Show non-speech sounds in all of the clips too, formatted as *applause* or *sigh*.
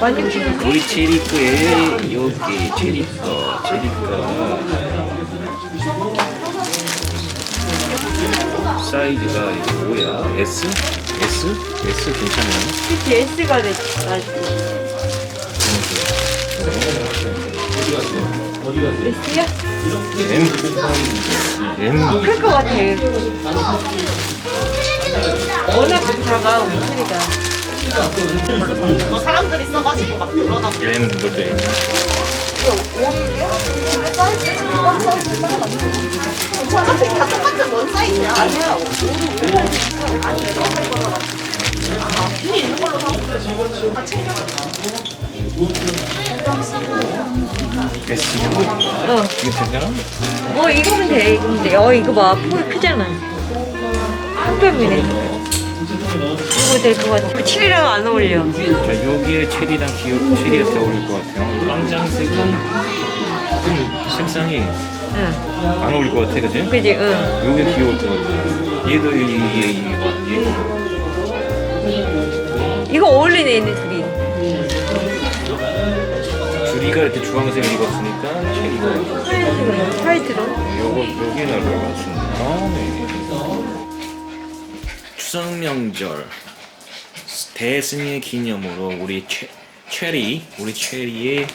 16,000원. 우리 체리꺼에 여기 체리꺼 체리꺼 사이즈가 이게 뭐야 S? S? S 괜찮아요? 그치, S가 됐다. S야? M M 클것 같아. 워낙 작아, 우리 소리가. 사람들이 써가지고 막 늘어나고 M 뭔데? 어차피 다 똑같은 원 사이즈야 아니야 S 어. 이게 되잖아? 어, 이거면 돼, 이거면 돼. 어, 이거 봐. 폭이 크잖아. 한 뼘이네. 이거 될것 같아. 칠이랑 안 어울려. 자, 여기에 체리랑 기억 체리가 더 어울릴 것 같아요. 깜장색은 좀 색상이 응. 안 어울릴 것 같아, 그지? 그지, 응. 요게 귀여울 것 같아. 얘도 이- 이게 이게 봐, 얘. 이거 어울리네, 얘네 둘이. 줄이가 이렇게 주황색을 입었으니까 체리가 화이트로. 요거 요게 나을 것 같습니다. 네. 추석 명절 대승의 기념으로 우리 최, 체리 우리 체리의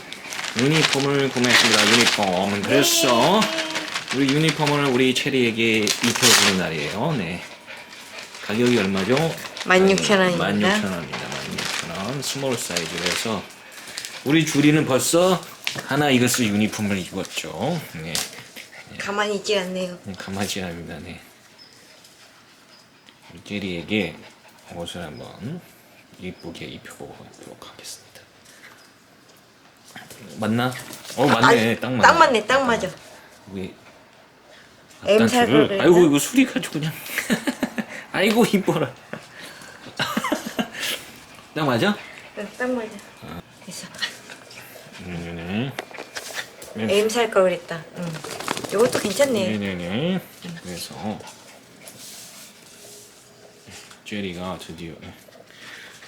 유니폼을 구매했습니다. 유니폼. 그래서 우리 유니폼을 우리 체리에게 입혀주는 날이에요. 네. 가격이 얼마죠? 16,000원입니다. 16,000원입니다. 16,000원. 스몰 사이즈로 해서 우리 주리는 벌써 하나 이것을 유니폼을 입었죠. 네. 가만히 있지 않네요. 가마지 합니다. 네. 우리 제리에게 옷을 한번 이쁘게 입혀보도록 하겠습니다. 맞나? 어 맞네. 딱 맞네. 딱 맞네, 딱 맞아. 우리 M 살 앞단추를- 걸 아이고 이거 수리가 아주 그냥 *laughs* 아이고 이뻐라. *laughs* 딱 맞아? 응, 딱 맞아. 됐어. 네네네. 네. M 살걸 그랬다. 응. 이것도 괜찮네. 네네네. 그래서 제리가 드디어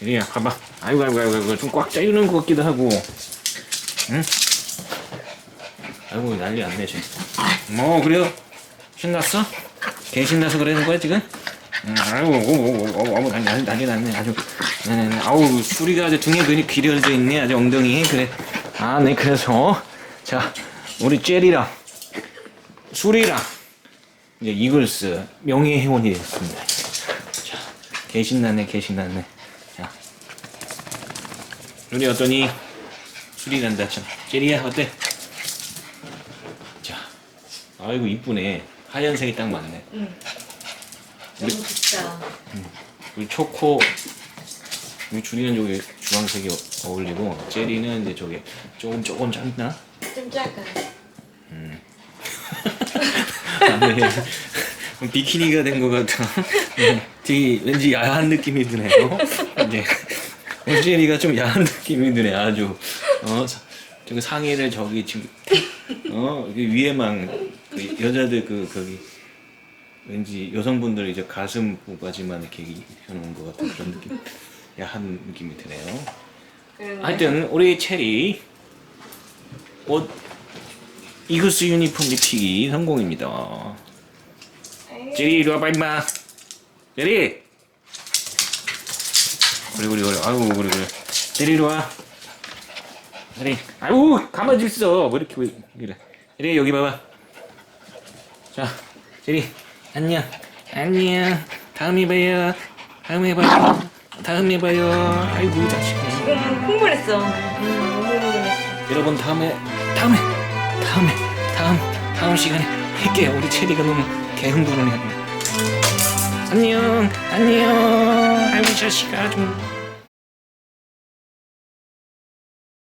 제리야 봐봐. 아이고 아이고 아이고, 아이고 좀 꽉 짜이는 것 같기도 하고. 응? 아이고 난리 안 내지. 뭐 그래요? 신났어? 개 신나서 그러는 거야 지금? 응, 아이고 아우 난리 난리 난리 났네 아주 네네네 아우 수리가 아주 등에 근이 기려져 있네 아주 엉덩이 그래 아 네 그래서 자 우리 제리랑 수리랑 이제 이글스 명예회원이 됐습니다. 자, 개신나네, 개신나네. 자, 우리 어떠니? 수리 난다, 참. 제리야, 어때? 자, 아이고, 이쁘네. 하얀색이 딱 맞네. 너무 좋다. 우리 초코, 우리 주리는 저기 주황색이 어- 어울리고, 제리는 이제 저기 조금, 조금 작나? 좀 작아. *laughs* 네. 비키니가 된 것 같아. 네. 되게 왠지 야한 느낌이 드네요. 네. 오지리가 좀 야한 느낌이 드네, 아주. 어, 사- 저기 상의를 저기 지금, 어, 위에만, 그 여자들 그, 거기, 왠지 여성분들 이제 가슴 부까지만 이렇게 입혀놓은 것 같은 그런 느낌. 야한 느낌이 드네요. 하여튼, 우리 체리, 옷, 이글스 유니폼 입히기 성공입니다. 제리 이리 와봐 임마. 제리. 그래 그래 그래. 아이고 그래 그래. 이리 와. 제리. 아이고 가만히 있어. 왜 이렇게 왜 이래. 제리 여기 봐봐. 자, 제리 안녕. 안녕. 다음에 봐요. 다음에 봐요. 다음에 봐요. 아이고 자식아. 지금 흥분했어. 응, 너무 흥분했어. 여러분 다음에 다음에 다음에 다음 다음 시간에 할게요. 우리 체리가 너무 개흥분을 해. 안녕 안녕. 아이고 자식아 좀